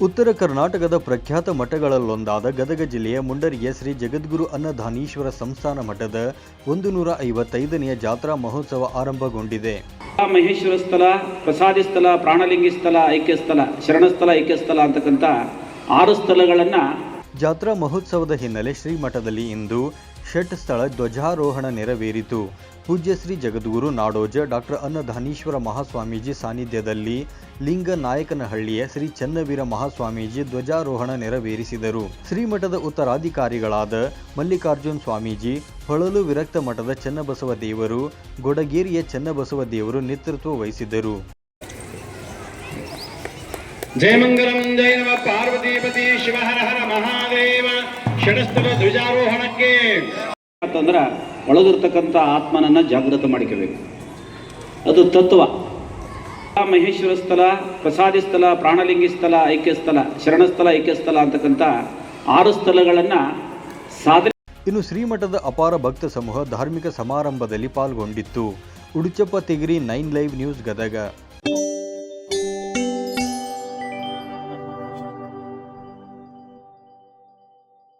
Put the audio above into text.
ಉತ್ತರ ಕರ್ನಾಟಕದ ಪ್ರಖ್ಯಾತ ಮಠಗಳಲ್ಲೊಂದಾದ ಗದಗ ಜಿಲ್ಲೆಯ ಮುಂಡರಿಯ ಶ್ರೀ ಜಗದ್ಗುರು ಅನ್ನಧಾನೀಶ್ವರ ಸಂಸ್ಥಾನ ಮಠದ ಒಂದು ನೂರ ಐವತ್ತೈದನೆಯ ಜಾತ್ರಾ ಮಹೋತ್ಸವ ಆರಂಭಗೊಂಡಿದೆ. ಮಹೇಶ್ವರ ಸ್ಥಳ ಪ್ರಸಾದಿ ಸ್ಥಳ ಪ್ರಾಣಲಿಂಗಿ ಸ್ಥಳ ಐಕ್ಯ ಸ್ಥಳ ಶರಣಸ್ಥಳ ಐಕ್ಯ ಸ್ಥಳ ಅಂತಕ್ಕಂಥ ಆರು ಸ್ಥಳಗಳನ್ನು ಜಾತ್ರಾ ಮಹೋತ್ಸವದ ಹಿನ್ನೆಲೆ ಶ್ರೀಮಠದಲ್ಲಿ ಇಂದು ಷಟ್ ಸ್ಥಳ ಧ್ವಜಾರೋಹಣ ನೆರವೇರಿತು. ಪೂಜ್ಯ ಶ್ರೀ ಜಗದ್ಗುರು ನಾಡೋಜ ಡಾಕ್ಟರ್ ಅನ್ನಧಾನೀಶ್ವರ ಮಹಾಸ್ವಾಮೀಜಿ ಸಾನ್ನಿಧ್ಯದಲ್ಲಿ ಲಿಂಗ ನಾಯಕನಹಳ್ಳಿಯ ಶ್ರೀ ಚನ್ನವೀರ ಮಹಾಸ್ವಾಮೀಜಿ ಧ್ವಜಾರೋಹಣ ನೆರವೇರಿಸಿದರು. ಶ್ರೀಮಠದ ಉತ್ತರಾಧಿಕಾರಿಗಳಾದ ಮಲ್ಲಿಕಾರ್ಜುನ್ ಸ್ವಾಮೀಜಿ ಹೊಳಲು ವಿರಕ್ತ ಮಠದ ಚನ್ನಬಸವ ದೇವರು ಗೊಡಗೇರಿಯ ಚನ್ನಬಸವ ದೇವರು ನೇತೃತ್ವ ವಹಿಸಿದ್ದರು. ಜಯಮಂಗಲಂ ಜಯ ನಮ ಪಾರ್ವತೀಪತಿ ಶಿವಹರ ಹರ ಮಹಾದೇವ. ಷಡಸ್ಥಲ ಧ್ವಜಾರೋಹಣಕ್ಕೆ ಅಂತಂದ್ರೆ ಒಳಗಿರ್ತಕ್ಕಂಥ ಆತ್ಮನನ್ನ ಜಾಗೃತ ಮಾಡಿಕೋಬೇಕು. ಅದು ತತ್ವ. ಮಹೇಶ್ವರ ಸ್ಥಳ, ಪ್ರಸಾದಿ ಸ್ಥಳ, ಪ್ರಾಣಲಿಂಗಿ ಸ್ಥಳ, ಐಕ್ಯ ಸ್ಥಳ ಶರಣಸ್ಥಳ ಐಕ್ಯ ಸ್ಥಳ ಅಂತಕ್ಕಂಥ ಆರು ಸ್ಥಳಗಳನ್ನು ಸಾಧನೆ ಇನ್ನು ಶ್ರೀಮಠದ ಅಪಾರ ಭಕ್ತ ಸಮೂಹ ಧಾರ್ಮಿಕ ಸಮಾರಂಭದಲ್ಲಿ ಪಾಲ್ಗೊಂಡಿತ್ತು. Uduchappa Tigiri nine live news Gadag